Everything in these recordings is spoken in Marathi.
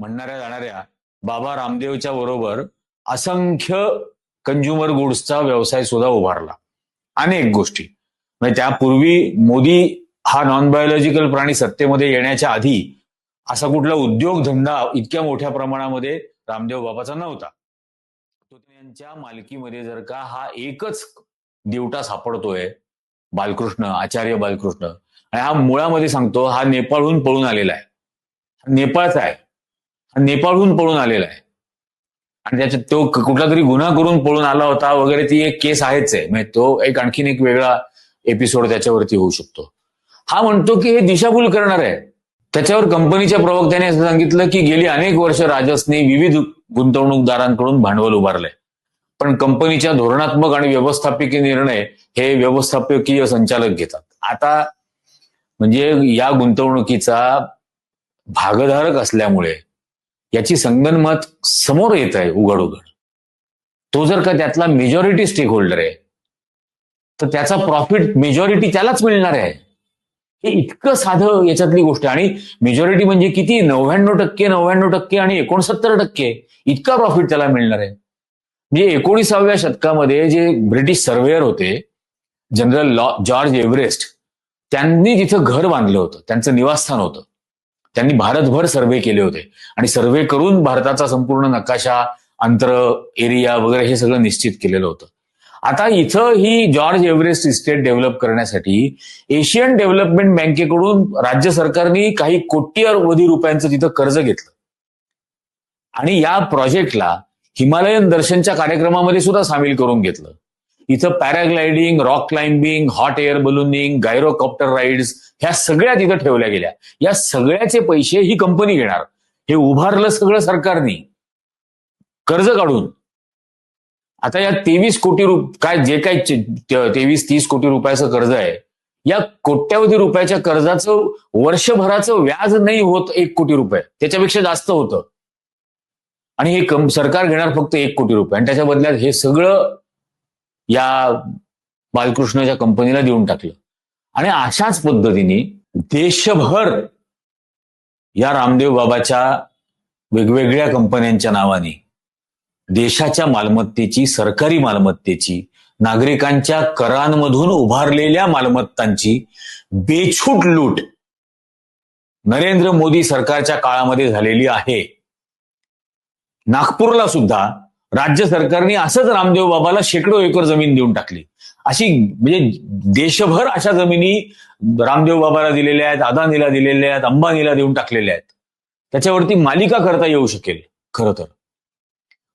म्हणणाऱ्या जाणाऱ्या बाबा रामदेवच्या बरोबर असंख्य कंझ्युमर गुड्सचा व्यवसाय सुद्धा उभारला. अनेक गोष्टी. म्हणजे त्यापूर्वी मोदी हा नॉन बायोलॉजिकल प्राणी सत्तेमध्ये येण्याच्या आधी असा कुठला उद्योगधंदा इतक्या मोठ्या प्रमाणामध्ये रामदेव बाबाचा नव्हता. तो त्यांच्या मालकीमध्ये जर का हा एकच देवटा सापडतोय बालकृष्ण आचार्य बालकृष्ण आणि हा मुळामध्ये सांगतो हा नेपाळहून पळून आलेला आहे. नेपाळचा आहे. नेपाळहून पळून आलेला आहे. आणि त्याच्यात तो कुठला तरी गुन्हा करून पळून आला होता वगैरे ती एक केस आहेच आहे. म्हणजे तो एक आणखीन एक वेगळा एपिसोड त्याच्यावरती होऊ शकतो. हा म्हणतो की हे दिशाभूल करणार आहे. त्याच्यावर कंपनीच्या प्रवक्त्याने असं सांगितलं की गेली अनेक वर्ष राजसने विविध गुंतवणूकदारांकडून भांडवल उभारलंय. पण कंपनीच्या धोरणात्मक आणि व्यवस्थापकीय निर्णय हे व्यवस्थापकीय संचालक घेतात. आता म्हणजे या गुंतवणुकीचा भागधारक असल्यामुळे याची संगनमत समोर येत आहे उघड उघड तो जर का त्यातला मेजॉरिटी स्टेक होल्डर आहे तर त्याचा प्रॉफिट मेजॉरिटी त्यालाच मिळणार आहे. हे इतकं साधं याच्यातली गोष्ट आहे. आणि मेजॉरिटी म्हणजे किती? नव्याण्णव टक्के नव्याण्णव टक्के आणि एकोणसत्तर टक्के. इतका प्रॉफिट त्याला मिळणार आहे. म्हणजे एकोणीसाव्या शतकामध्ये जे ब्रिटिश सर्वेअर होते जनरल लॉ जॉर्ज एव्हरेस्ट त्यांनी तिथं घर बांधलं होतं. त्यांचं निवासस्थान होतं. त्यांनी भारतभर सर्वे केले होते. आणि सर्वे करून भारताचा संपूर्ण नकाशा अंतर एरिया वगैरे हे सगळं निश्चित केलेलं होतं. आता इथं ही जॉर्ज एव्हरेस्ट इस्टेट डेव्हलप करण्यासाठी एशियन डेव्हलपमेंट बँकेकडून राज्य सरकारने काही कोट्यवधी रुपयांचं तिथं कर्ज घेतलं. आणि या प्रोजेक्टला हिमालयन दर्शनच्या कार्यक्रमामध्ये सुद्धा सामील करून घेतलं. इथं paragliding rock climbing hot air ballooning gyrocopter rides ह्या सगळ्या तिथं ठेवल्या गेल्या. या सगळ्याचे पैसे ही कंपनी घेणार. हे उभारलं सगळं सरकारने. कर्ज काढून. आता या तेवीस कोटी रुप काय जे काय तेवीस तीस कोटी रुपयाचं कर्ज आहे या कोट्यावधी रुपयाच्या कर्जाचं वर्षभराचं व्याज नाही होत एक कोटी रुपये. त्याच्यापेक्षा जास्त होतं. आणि हे कम सरकार घेणार फक्त एक कोटी रुपये. आणि त्याच्या बदल्यात हे सगळं या बालकृष्णच्या कंपनीला देऊन टाकलं. आणि अशाच पद्धतीने देशभर या रामदेव बाबाच्या वेगवेगळ्या कंपन्यांच्या नावाने देशाच्या मालमत्तेची सरकारी मालमत्तेची नागरिकांच्या करांमधून उभारलेल्या मालमत्तांची बेछूट लूट नरेंद्र मोदी सरकारच्या काळामध्ये झालेली आहे. नागपूरला सुद्धा राज्य सरकारने असंच रामदेव बाबाला शेकडो एकर जमीन देऊन टाकली. अशी म्हणजे देशभर अशा जमिनी रामदेव बाबाला दिलेल्या आहेत अदानीला दिलेल्या आहेत अंबानीला देऊन टाकलेल्या आहेत. त्याच्यावरती मालिका करता येऊ शकेल खरं तर.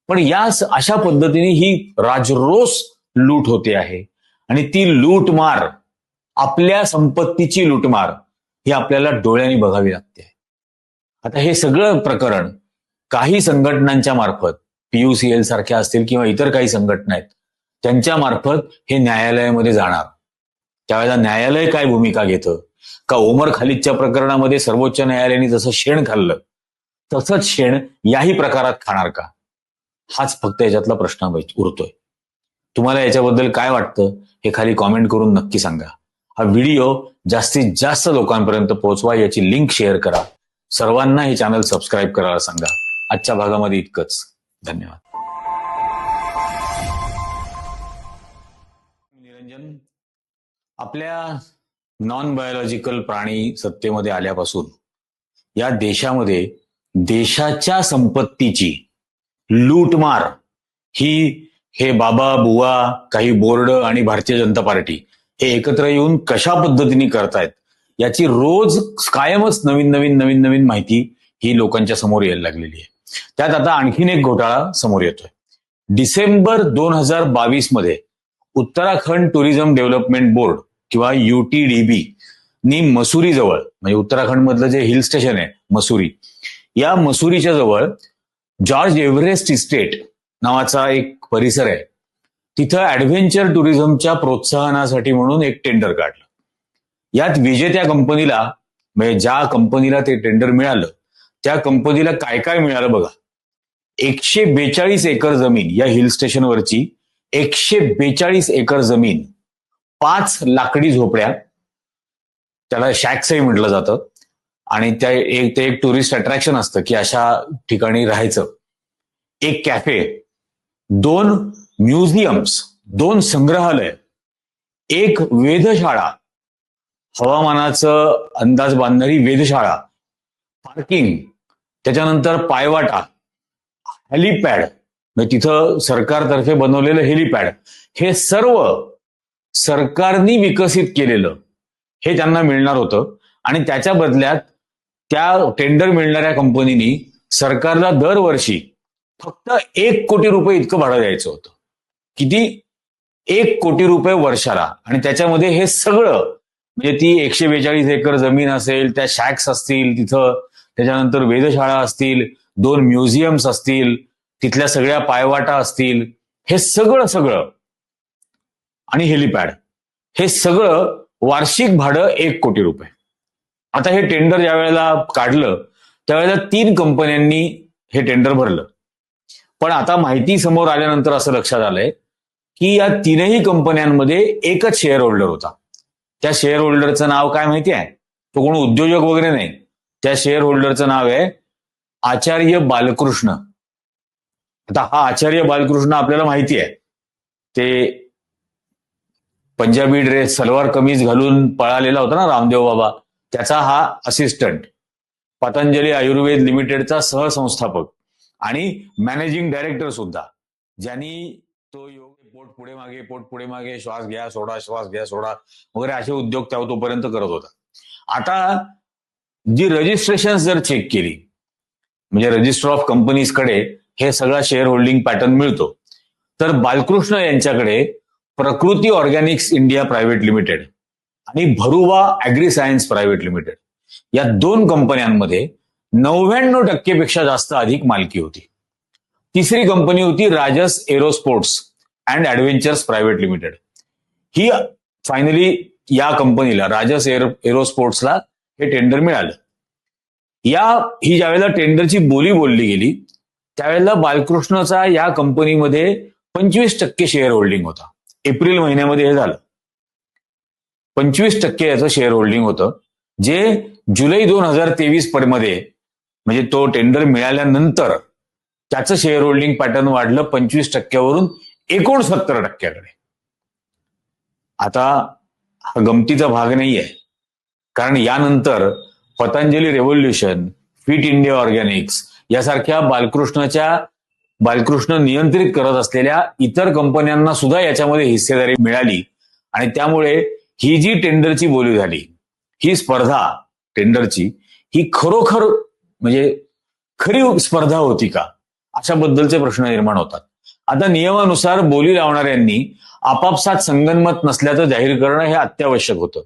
पण या अशा पद्धतीने ही राजरोस लूट होते आहे. आणि ती लूटमार आपल्या संपत्तीची लूटमार ही आपल्याला डोळ्यांनी बघावी लागते. आता हे सगळं प्रकरण काही संघटनांच्या मार्फत पीयूसीएल सारख्या असतील किंवा इतर काही संघटना आहेत त्यांच्या मार्फत हे न्यायालयामध्ये जाणार. त्यावेळेला न्यायालय काय भूमिका घेतं? का ओमर खालिदच्या प्रकरणामध्ये सर्वोच्च न्यायालयाने जसं शेण खाल्लं तसंच शेण याही प्रकारात खाणार का? हाच फक्त याच्यातला प्रश्न उरतोय. तुम्हाला याच्याबद्दल काय वाटतं हे खाली कॉमेंट करून नक्की सांगा. हा व्हिडिओ जास्तीत जास्त लोकांपर्यंत पोहोचवा याची लिंक शेअर करा. सर्वांना हे चॅनल सबस्क्राईब करायला सांगा. आजच्या भागामध्ये इतकंच. धन्यवाद. निरंजन आपल्या नॉन बायोलॉजिकल प्राणी सत्तेमध्ये आल्यापासून या देशामध्ये देशाच्या संपत्तीची लूटमार ही हे बाबा बुवा काही बोर्ड आणि भारतीय जनता पार्टी हे एकत्र येऊन कशा पद्धतीने करतायत याची रोज कायमच नवीन नवीन नवीन नवीन माहिती ही लोकांच्या समोर यायला लागलेली आहे. त्यात आता आणखीन एक घोटाळा समोर येतोय. डिसेंबर दोन हजार बावीसमध्ये उत्तराखंड टुरिझम डेव्हलपमेंट बोर्ड किंवा युटीडीबी नी मसुरी जवळ म्हणजे उत्तराखंड मधलं जे हिल स्टेशन आहे मसुरी या मसुरीच्या जवळ जॉर्ज एव्हरेस्ट इस्टेट नावाचा एक परिसर आहे. तिथं ऍडव्हेंचर टुरिझमच्या प्रोत्साहनासाठी म्हणून एक टेंडर काढलं. यात विजेत्या कंपनीला म्हणजे ज्या कंपनीला ते टेंडर मिळालं त्या कंपनीला काय काय मिळालं बघा. एकशे बेचाळीस एकर जमीन या हिल स्टेशनवरची एकशे बेचाळीस एकर जमीन पाच लाकडी झोपड्या त्याला शॅक्सही म्हटलं जातं. आणि त्या एक ते एक टुरिस्ट अट्रॅक्शन असतं की अशा ठिकाणी राहायचं. एक कॅफे दोन म्युझियम्स दोन संग्रहालय एक वेधशाळा हवामानाचं अंदाज बांधणारी वेधशाळा पार्किंग त्याच्यानंतर पायवाटा हेलिपॅड म्हणजे तिथं सरकारतर्फे बनवलेलं हेलिपॅड हे सर्व सरकारनी विकसित केलेलं हे त्यांना मिळणार होतं. आणि त्याच्या बदल्यात त्या टेंडर मिळणाऱ्या कंपनीनी सरकारला दरवर्षी फक्त एक कोटी रुपये इतकं भाडं द्यायचं होतं. किती? एक कोटी रुपये वर्षाला. आणि त्याच्यामध्ये हे सगळं म्हणजे ती एकशे बेचाळीस एकर जमीन असेल त्या शॅक्स असतील तिथं त्याच्यानंतर वेधशाळा असतील दोन म्युझियम्स असतील तिथल्या सगळ्या पायवाटा असतील हे सगळं सगळं आणि हेलिपॅड. हे सगळं वार्षिक भाडं एक कोटी रुपये. आता हे टेंडर ज्या वेळेला काढलं त्यावेळेला तीन कंपन्यांनी हे टेंडर भरलं. पण आता माहिती समोर आल्यानंतर असं लक्षात आलंय की या तीनही कंपन्यांमध्ये एकच शेअर होल्डर होता. त्या शेअर होल्डरचं नाव काय माहिती आहे? तो कोण उद्योजक वगैरे नाही. त्या शेअर होल्डरचं नाव आहे आचार्य बालकृष्ण. आता हा आचार्य बालकृष्ण आपल्याला माहिती आहे. ते पंजाबी ड्रेस सलवार कमीज घालून पळालेला होता ना रामदेव बाबा. त्याचा हा असिस्टंट पतंजली आयुर्वेद लिमिटेडचा सहसंस्थापक आणि मॅनेजिंग डायरेक्टर सुद्धा. ज्यांनी तो योग पोट पुढे मागे पोट पुढे मागे श्वास घ्या सोडा श्वास घ्या सोडा वगैरे असे उद्योग त्या तोपर्यंत करत होता. आता जी रजिस्ट्रेशन जर चेक केली म्हणजे रजिस्टर ऑफ कंपनीजकडे हे सगळा शेअर होल्डिंग पॅटर्न मिळतो. तर बालकृष्ण यांच्याकडे प्रकृती ऑर्गॅनिक्स इंडिया प्रायव्हेट लिमिटेड आणि Bharuwa agri science private limited या दोन कंपन्यांमध्ये नव्याण्णव टक्केपेक्षा जास्त अधिक मालकी होती. तिसरी कंपनी होती Rajas aerosports and adventures private limited. He finally या कंपनीला राजस एरो एरोस्पोर्ट्सला हे टेंडर मिळालं. या ही ज्यावेळेला टेंडरची बोली बोलली गेली त्यावेळेला बालकृष्णचा या कंपनीमध्ये पंचवीस टक्के शेअर होल्डिंग होता. एप्रिल महिन्यामध्ये हे झालं. पंचवीस टक्के याचं शेअर होल्डिंग होतं. जे जुलै दोन हजार तेवीसमध्ये म्हणजे तो टेंडर मिळाल्यानंतर त्याचं शेअर होल्डिंग पॅटर्न वाढलं पंचवीस टक्क्यावरून एकोणसत्तर टक्क्याकडे. आता हा गमतीचा भाग नाही आहे कारण यानंतर Patanjali revolution fit India organics यासारख्या बालकृष्णाच्या बालकृष्ण नियंत्रित करत असलेल्या इतर कंपन्यांना सुद्धा याच्यामध्ये हिस्सेदारी मिळाली. आणि त्यामुळे ही जी टेंडरची बोली झाली ही स्पर्धा टेंडरची ही खरोखर म्हणजे खरी स्पर्धा होती का? अशाबद्दलचे प्रश्न निर्माण होतात. आता नियमानुसार बोली लावणाऱ्यांनी आपापसात संगनमत नसल्याचं जाहीर करणं हे अत्यावश्यक होतं.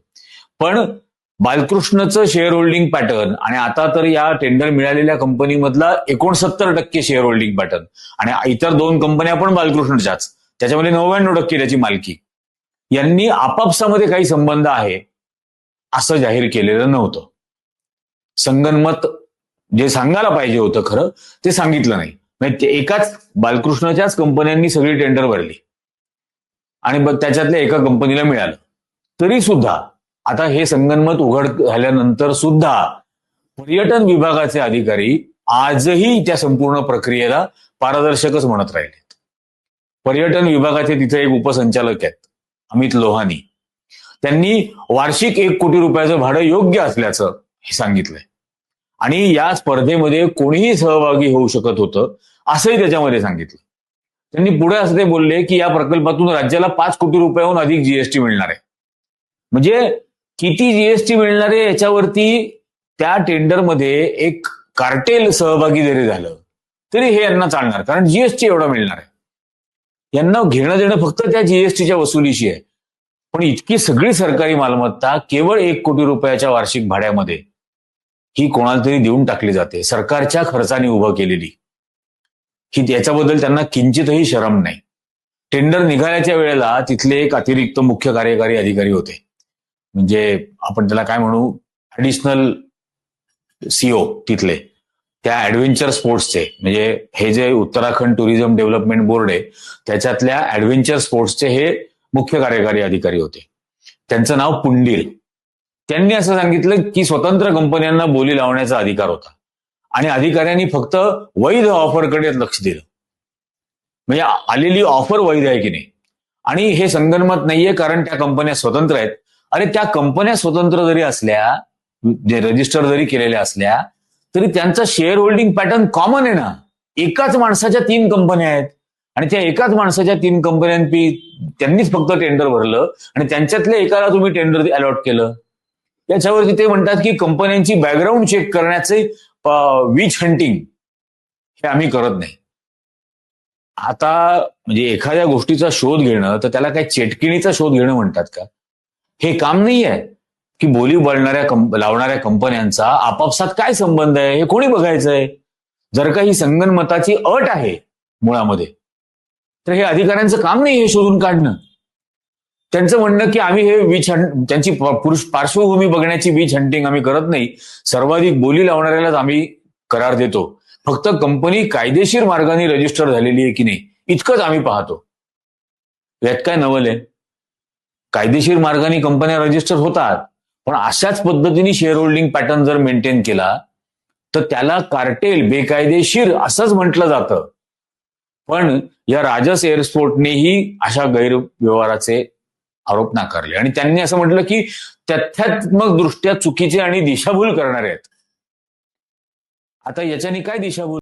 पण बालकृष्णचं शेअर होल्डिंग पॅटर्न आणि आता तर या टेंडर मिळालेल्या कंपनीमधला एकोणसत्तर टक्के शेअर होल्डिंग पॅटर्न आणि इतर दोन कंपन्या पण बालकृष्णच्याच. त्याच्यामध्ये नव्याण्णव टक्के त्याची मालकी. यांनी आपापसामध्ये काही संबंध आहे असं जाहीर केलेलं नव्हतं. संगनमत जे सांगायला पाहिजे होतं खरं ते सांगितलं नाही. म्हणजे ते एकाच बालकृष्णाच्याच कंपन्यांनी सगळी टेंडर भरली. आणि त्याच्यातल्या एका कंपनीला मिळालं. तरी सुद्धा आता हे संगनमत उघड झाल्यानंतर सुद्धा पर्यटन विभागाचे अधिकारी आजही त्या संपूर्ण प्रक्रियेला पारदर्शकच म्हणत राहिले पर्यटन विभागाचे तिथे एक उपसंचालक आहेत अमित लोहानी. त्यांनी वार्षिक एक कोटी रुपयाचं भाडं योग्य असल्याचं हे सांगितलंय. आणि या स्पर्धेमध्ये कोणीही सहभागी होऊ शकत होतं असंही त्याच्यामध्ये सांगितलं. त्यांनी पुढे असं ते बोलले की या प्रकल्पातून राज्याला पाच कोटी रुपयाहून अधिक जीएसटी मिळणार आहे. म्हणजे किती जीएसटी मिळणार आहे याच्यावरती त्या टेंडरमध्ये एक कार्टेल सहभागी जरी झालं तरी हे यांना चालणार. कारण जीएसटी एवढा मिळणार आहे. यांना घेणं देणं फक्त त्या जीएसटीच्या वसुलीशी आहे. पण इतकी सगळी सरकारी मालमत्ता केवळ एक कोटी रुपयाच्या वार्षिक भाड्यामध्ये ही कोणाला तरी देऊन टाकली जाते. सरकारच्या खर्चाने उभं केलेली. ही त्याच्याबद्दल त्यांना किंचितही शरम नाही. टेंडर निघाल्याच्या वेळेला तिथले एक अतिरिक्त मुख्य कार्यकारी अधिकारी होते. म्हणजे आपण त्याला काय म्हणू? ऍडिशनल सीओ तिथले. त्या ऍडव्हेंचर स्पोर्ट्सचे म्हणजे हे जे उत्तराखंड टुरिझम डेव्हलपमेंट बोर्ड आहे त्याच्यातल्या ऍडव्हेंचर स्पोर्ट्सचे हे मुख्य कार्यकारी अधिकारी होते. त्यांचं नाव पुंडील. त्यांनी असं सांगितलं की स्वतंत्र कंपन्यांना बोली लावण्याचा अधिकार होता. आणि अधिकाऱ्यांनी फक्त वैध ऑफरकडे लक्ष दिलं. म्हणजे आलेली ऑफर वैध आहे की नाही? आणि हे संगनमत नाहीये कारण त्या कंपन्या स्वतंत्र आहेत. अरे त्या कंपन्या स्वतंत्र जरी असल्या जे रजिस्टर जरी केलेल्या असल्या तरी त्यांचा शेअर होल्डिंग पॅटर्न कॉमन आहे ना. एकाच माणसाच्या तीन कंपन्या आहेत. आणि त्या एकाच माणसाच्या तीन कंपन्यांपी त्यांनीच फक्त टेंडर भरलं आणि त्यांच्यातल्या एकाला तुम्ही टेंडर अलॉट केलं. याच्यावरती ते म्हणतात की कंपन्यांची बॅकग्राऊंड चेक करण्याचे वीज हंटिंग हे आम्ही करत नाही. आता म्हणजे एखाद्या गोष्टीचा शोध घेणं तर त्याला काही चेटकिणीचा शोध घेणं म्हणतात का? हे काम नाही आहे की बोली बोलणाऱ्या कंप लावणाऱ्या कंपन्यांचा आपापसात काय संबंध आहे? हे कोणी बघायचंय? जर का ही संगनमताची अट आहे मुळामध्ये तर हे अधिकाऱ्यांचं काम नाही हे शोधून काढणं. त्यांचं म्हणणं की आम्ही हे वीज हंट त्यांची पुरुष पार्श्वभूमी बघण्याची वीज हंटिंग आम्ही करत नाही. सर्वाधिक बोली लावणाऱ्यालाच आम्ही करार देतो. फक्त कंपनी कायदेशीर मार्गाने रजिस्टर झालेली आहे की नाही इतकंच आम्ही पाहतो. यात काय नवल आहे? कायदेशीर मार्गाने कंपन्या रजिस्टर होतात. पण अशाच पद्धतीने शेअर होल्डिंग पॅटर्न जर मेंटेन केला तर त्याला कार्टेल बेकायदेशीर असंच म्हटलं जातं. पण या राजस एअरस्पोर्टनेही अशा गैरव्यवहाराचे आरोप नाकारले. आणि त्यांनी असं म्हटलं की तथ्यात्मक दृष्ट्या चुकीचे आणि दिशाभूल करणारे आहेत. आता याच्याने काय दिशाभूल?